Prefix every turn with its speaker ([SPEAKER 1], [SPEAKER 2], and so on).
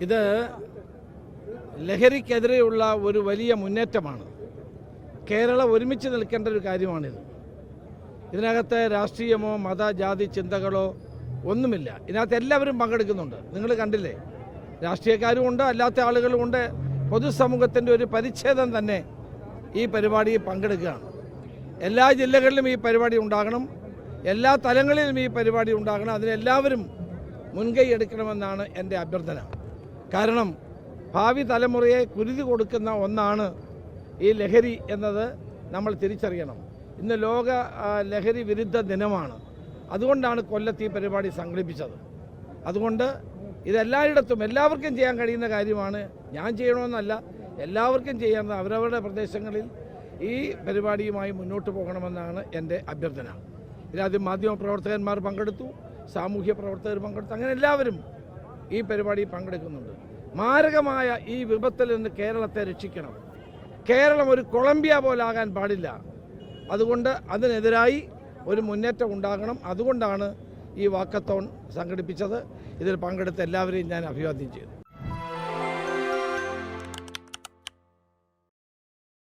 [SPEAKER 1] ഇത് ലഹരിക്കെതിരെയുള്ള ഒരു വലിയ മുന്നേറ്റമാണ്. കേരളം ഒരുമിച്ച് നിൽക്കേണ്ട ഒരു കാര്യമാണിത്. ഇതിനകത്ത് രാഷ്ട്രീയമോ മത ജാതി ചിന്തകളോ ഒന്നുമില്ല. ഇതിനകത്ത് എല്ലാവരും പങ്കെടുക്കുന്നുണ്ട്. നിങ്ങൾ കണ്ടില്ലേ? രാഷ്ട്രീയക്കാരും ഉണ്ട് അല്ലാത്ത ആളുകളും ഉണ്ട്. പൊതുസമൂഹത്തിന്റെ ഒരു പരിച്ഛേദം തന്നെ ഈ പരിപാടിയിൽ പങ്കെടുക്കുകയാണ്. എല്ലാ ജില്ലകളിലും ഈ പരിപാടി ഉണ്ടാകണം. എല്ലാ തലങ്ങളിലും ഈ പരിപാടി ഉണ്ടാകണം. അതിനെല്ലാവരും മുൻകൈ എടുക്കണമെന്നാണ് എന്റെ അഭ്യർത്ഥന. കാരണം ഭാവി തലമുറയെ കുരുതി കൊടുക്കുന്ന ഒന്നാണ് ഈ ലഹരി എന്നത് നമ്മൾ തിരിച്ചറിയണം. ഇന്ന് ലോക ലഹരി വിരുദ്ധ ദിനമാണ്. അതുകൊണ്ടാണ് കൊല്ലത്ത് ഈ പരിപാടി സംഘടിപ്പിച്ചത്. അതുകൊണ്ട് ഇതെല്ലായിടത്തും എല്ലാവർക്കും ചെയ്യാൻ കഴിയുന്ന കാര്യമാണ്. ഞാൻ ചെയ്യണമെന്നല്ല എല്ലാവർക്കും ചെയ്യാവുന്ന അവരവരുടെ പ്രദേശങ്ങളിൽ ഈ പരിപാടിയുമായി മുന്നോട്ട് പോകണമെന്നാണ് എന്റെ അഭ്യർത്ഥന. ഇതിലാദ്യം മാധ്യമ പ്രവർത്തകന്മാർ പങ്കെടുത്തു സാമൂഹ്യ പ്രവർത്തകർ പങ്കെടുത്തു അങ്ങനെ എല്ലാവരും ഈ പരിപാടിയിൽ പങ്കെടുക്കുന്നുണ്ട്. മാരകമായ ഈ വിപത്തിൽ നിന്ന് കേരളത്തെ രക്ഷിക്കണം. കേരളം ഒരു കൊളംബിയ പോലാകാൻ പാടില്ല. അതുകൊണ്ട് അതിനെതിരായി ഒരു മുന്നേറ്റം ഉണ്ടാകണം. അതുകൊണ്ടാണ് ഈ വാക്കത്തോൺ സംഘടിപ്പിച്ചത്. ഇതിൽ പങ്കെടുത്ത എല്ലാവരെയും ഞാൻ അഭിവാദ്യം ചെയ്തു